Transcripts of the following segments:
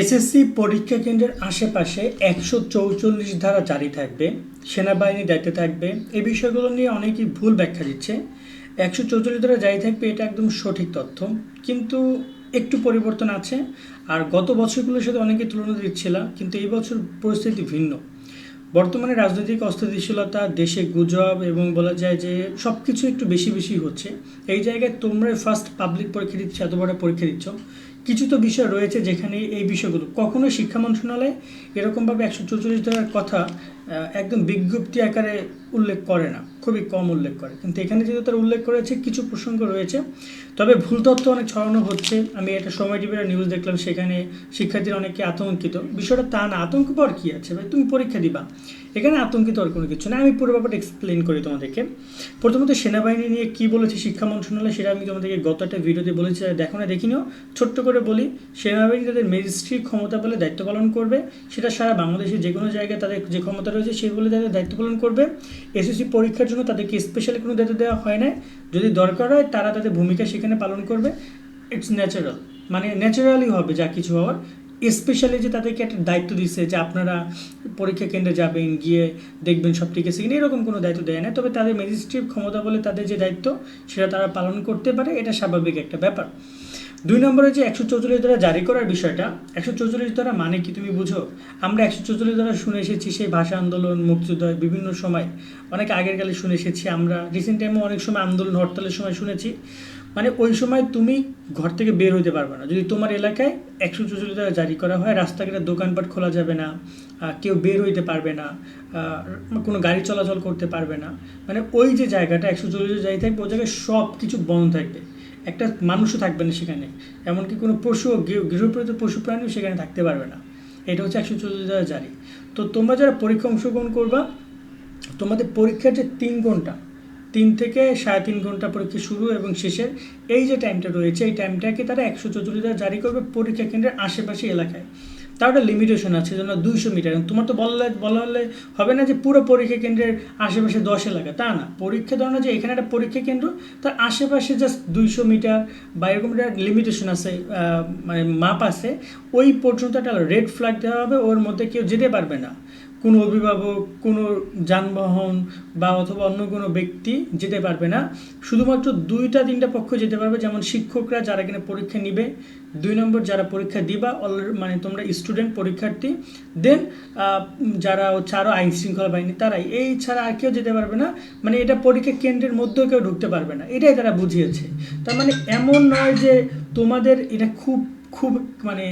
SSC পরীক্ষা কেন্দ্রের আশেপাশে একশো চৌচল্লিশ ধারা জারি থাকবে, সেনাবাহিনী দায়িত্বে থাকবে। এই বিষয়গুলো নিয়ে অনেকেই ভুল ব্যাখ্যা দিচ্ছে। একশো চৌচল্লিশ ধারা জারি থাকবে, এটা একদম সঠিক তথ্য। কিন্তু একটু পরিবর্তন আছে, আর গত বছরগুলোর সাথে অনেকে তুলনা দিচ্ছিল, কিন্তু এই বছর পরিস্থিতি ভিন্ন। বর্তমানে রাজনৈতিক অস্থিতিশীলতা, দেশে গুজব এবং বলা যায় যে সব কিছু একটু বেশি বেশি হচ্ছে। এই জায়গায় তোমরা ফার্স্ট পাবলিক পরীক্ষা দিচ্ছ, এত বড় পরীক্ষা দিচ্ছ। কিছু তো বিষয় রয়েছে যেখানে এই বিষয়গুলো। কখনো শিক্ষা মন্ত্রণালয় এরকমভাবে একশো চৌচল্লিশ ধারার কথা একদম বিজ্ঞপ্তি আকারে উল্লেখ করে না, খুবই কম উল্লেখ করে। কিন্তু এখানে যেহেতু তারা উল্লেখ করেছে, কিছু প্রসঙ্গ রয়েছে। তবে ভুল তথ্য অনেক ছড়ানো হচ্ছে। আমি একটা সময় টিভির নিউজ দেখলাম, সেখানে শিক্ষার্থীরা অনেকে আতঙ্কিত। বিষয়টা তা না আতঙ্ক পাওয়ার কী আছে ভাই? তুমি পরীক্ষা দিবা। এখানে আতঙ্কিত আর কোনো কিছু না। আমি পুরো ব্যাপারটা এক্সপ্লেন করি তোমাদেরকে। প্রথমত সেনাবাহিনী নিয়ে কী বলেছে শিক্ষা মন্ত্রণালয়, সেটা আমি তোমাদেরকে গত একটা ভিডিওতে বলেছি দেখো না দেখিনিও ছোট্ট করে বলি, সেনাবাহিনী তাদের ম্যাজিস্ট্রি ক্ষমতা বলে দায়িত্ব পালন করবে। সেটা সারা বাংলাদেশের যে কোনো জায়গায় তাদের যে ক্ষমতা রয়েছে, সেগুলো তাদের দায়িত্ব পালন করবে। এসএসসি পরীক্ষার জন্য তাদেরকে স্পেশালি কোনো দায়িত্ব দেওয়া হয় না যদি দরকার হয়, তারা তাদের ভূমিকা সেখানে পালন করবে। ইটস ন্যাচারাল মানে ন্যাচারালি হবে যা কিছু হওয়ার। স্পেশালি যে তাদেরকে একটা দায়িত্ব দিচ্ছে যে আপনারা পরীক্ষা কেন্দ্রে যাবেন, গিয়ে দেখবেন সব ঠিক আছে এরকম কোনো দায়িত্ব দেয় না তবে তাদের ম্যাজিস্ট্রেট ক্ষমতা বলে তাদের যে দায়িত্ব, সেটা তারা পালন করতে পারে। এটা স্বাভাবিক একটা ব্যাপার। দুই নম্বরে যে একশো চৌচল্লিশ দ্বারা জারি করার বিষয়টা, একশো চৌচল্লিশ দ্বারা মানে কি তুমি বুঝো? আমরা একশো চৌচল্লিশ দ্বারা শুনে এসেছি সেই ভাষা আন্দোলন, মুক্তিযুদ্ধ, বিভিন্ন সময়। অনেক আগের কালে শুনে এসেছি আমরা। রিসেন্ট টাইমে অনেক সময় আন্দোলন, হরতালের সময় শুনেছি। মানে ওই সময় তুমি ঘর থেকে বের হইতে পারবে না। যদি তোমার এলাকায় একশো চৌচল্লিশ দ্বারা জারি করা হয়, রাস্তাঘাটে দোকানপাট খোলা যাবে না কেউ বের হইতে পারবে না কোনো গাড়ি চলাচল করতে পারবে না। মানে ওই যে জায়গাটা, একশো চল্লিশ জায়গায় থাকবে, ওই জায়গায় সব কিছু বন্ধ থাকবে। একটা মানুষও থাকবে না সেখানে। এমনকি কোনো পশু, গৃহ- গৃহপালিত পশু প্রাণীও সেখানে থাকতে পারবে না। এটা হচ্ছে একশো চল্লিশ দ্বারা জারি। তো তোমরা যারা পরীক্ষা অংশগ্রহণ করবা, তোমাদের পরীক্ষার যে তিন ঘণ্টা, তিন থেকে সাড়ে তিন ঘণ্টা পরীক্ষা শুরু এবং শেষের এই যে টাইমটা রয়েছে, এই টাইমটাকে তারা একশো চৌচল্লিশ দ্বারা জারি করবে পরীক্ষা কেন্দ্রের আশেপাশে এলাকায়। তার একটা লিমিটেশন আছে, যেন দুইশো মিটার তোমার তো বললে বলা হলে হবে না যে পুরো পরীক্ষা কেন্দ্রের আশেপাশে দশ এলাকা। তা না, পরীক্ষা ধরো যে এখানে একটা পরীক্ষা কেন্দ্র, তার আশেপাশে জাস্ট দুইশো মিটার বা এরকম একটা লিমিটেশন আছে মানে মাপ আছে ওই পর্যন্ত একটা রেড ফ্ল্যাগ দেওয়া হবে, ওর মধ্যে কেউ যেতে পারবে না। কোনো অভিভাবক, কোনো যানবাহন বা অথবা অন্য কোনো ব্যক্তি যেতে পারবে না। শুধুমাত্র দুইটা তিনটা পক্ষ যেতে পারবে, যেমন শিক্ষকরা যারা কিনা পরীক্ষা নিবে, দুই নম্বর যারা পরীক্ষা দিবা মানে তোমরা স্টুডেন্ট পরীক্ষার্থী দেন যারা হচ্ছে আরও আইন শৃঙ্খলা বাহিনী, তারাই। এই ছাড়া আর কেউ যেতে পারবে না মানে এটা পরীক্ষা কেন্দ্রের মধ্যেও কেউ ঢুকতে পারবে না। এটাই তারা বুঝিয়েছে। তার মানে এমন নয় যে তোমাদের এটা খুব খুব মানে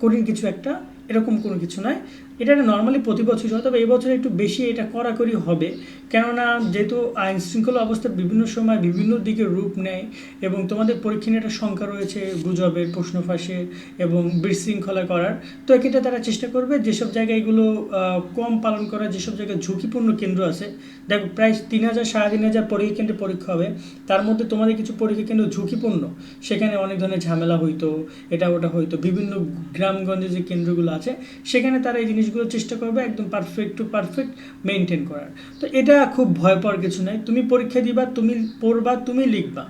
কঠিন কিছু একটা এরকম কোনো কিছু নয়। এটা নর্মালি প্রতি বছরই হয়, তবে এই বছর একটু বেশি এটা কড়াকড়ি হবে। কেননা যেহেতু আইন শৃঙ্খলা অবস্থা বিভিন্ন সময় বিভিন্ন দিকে রূপ নেয় এবং তোমাদের পরীক্ষা নিয়ে একটা সংখ্যা রয়েছে গুজবের, প্রশ্ন ফাঁসের এবং বিশৃঙ্খলা করার, তো এক্ষেত্রে তারা চেষ্টা করবে যেসব জায়গায় এগুলো কম পালন করা যেসব জায়গায় ঝুঁকিপূর্ণ কেন্দ্র আছে। দেখো, প্রায় তিন হাজার, সাড়ে তিন হাজার পরীক্ষা কেন্দ্রে পরীক্ষা হবে। তার মধ্যে তোমাদের কিছু পরীক্ষা কেন্দ্র ঝুঁকিপূর্ণ। সেখানে অনেক ধরনের ঝামেলা হইতো, এটা ওটা হইতো। বিভিন্ন গ্রামগঞ্জে যে কেন্দ্রগুলো আছে, সেখানে তারা এই জিনিসগুলো চেষ্টা করবে একদম পারফেক্ট টু পারফেক্ট মেনটেন করার। তো এটা খুব ভয় পাওয়ার কিছু নাই তুমি পরীক্ষা দিবা, তুমি পড়বা, তুমি লিখবা।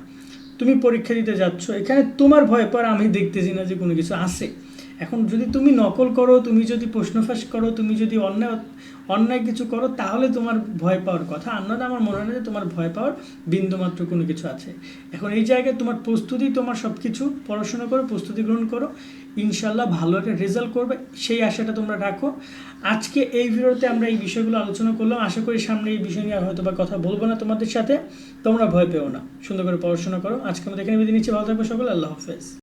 তুমি পরীক্ষা দিতে যাচ্ছ, এখানে তোমার ভয় পর আমি দেখতেছি না যে কোনো কিছু আছে। এখন যদি তুমি নকল করো, তুমি যদি প্রশ্ন ফাঁস করো, তুমি যদি অন্যায় অন্যায় কিছু করো, তাহলে তোমার ভয় পাওয়ার কথা। অন্যটা আমার মনে হয় না যে তোমার ভয় পাওয়ার বিন্দুমাত্র কোনো কিছু আছে। এখন এই জায়গায় তোমার প্রস্তুতি, তোমার সব কিছু পড়াশোনা করো, প্রস্তুতি গ্রহণ করো ইনশাল্লাহ ভালো একটা রেজাল্ট করবে। সেই আশাটা তোমরা রাখো। আজকে এই ভিডিওতে আমরা এই বিষয়গুলো আলোচনা করলাম। আশা করি সামনে এই বিষয় নিয়ে আর হয়তো বা কথা বলব না তোমাদের সাথে। তোমরা ভয় পেও না। সুন্দর করে পড়াশোনা করো। আজকে আমাদের এখানে বিদায় নিচ্ছি। ভালো থাকবে সকলে। আল্লাহ হাফেজ।